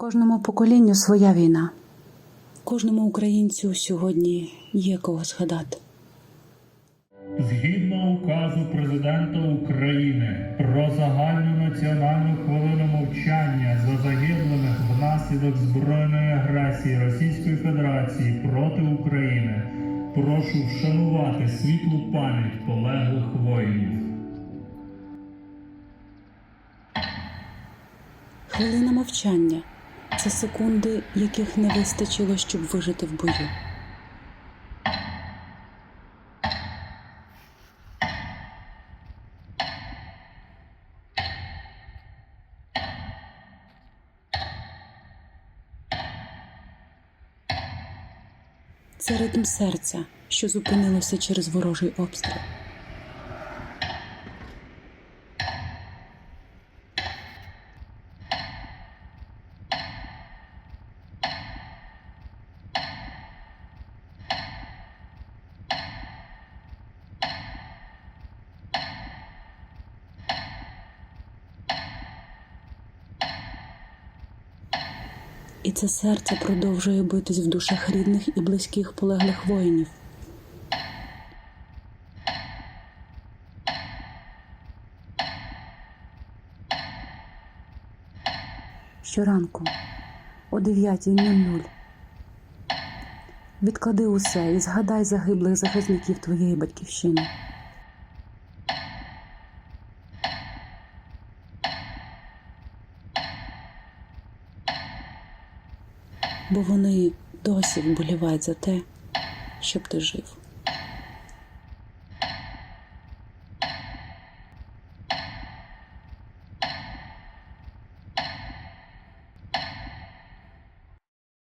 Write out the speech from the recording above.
Кожному поколінню своя війна. Кожному українцю сьогодні є кого згадати. Згідно указу президента України про загальну національну хвилину мовчання за загиблими внаслідок збройної агресії Російської Федерації проти України, прошу вшанувати світлу пам'ять полеглих воїнів. Хвилина мовчання це секунди, яких не вистачило, щоб вижити в бою. Це ритм серця, що зупинилося через ворожий обстріл. І це серце продовжує битись в душах рідних і близьких полеглих воїнів. Щоранку о 9.00 відклади усе і згадай загиблих захисників твоєї батьківщини. Бо вони досі вболівають за те, щоб ти жив.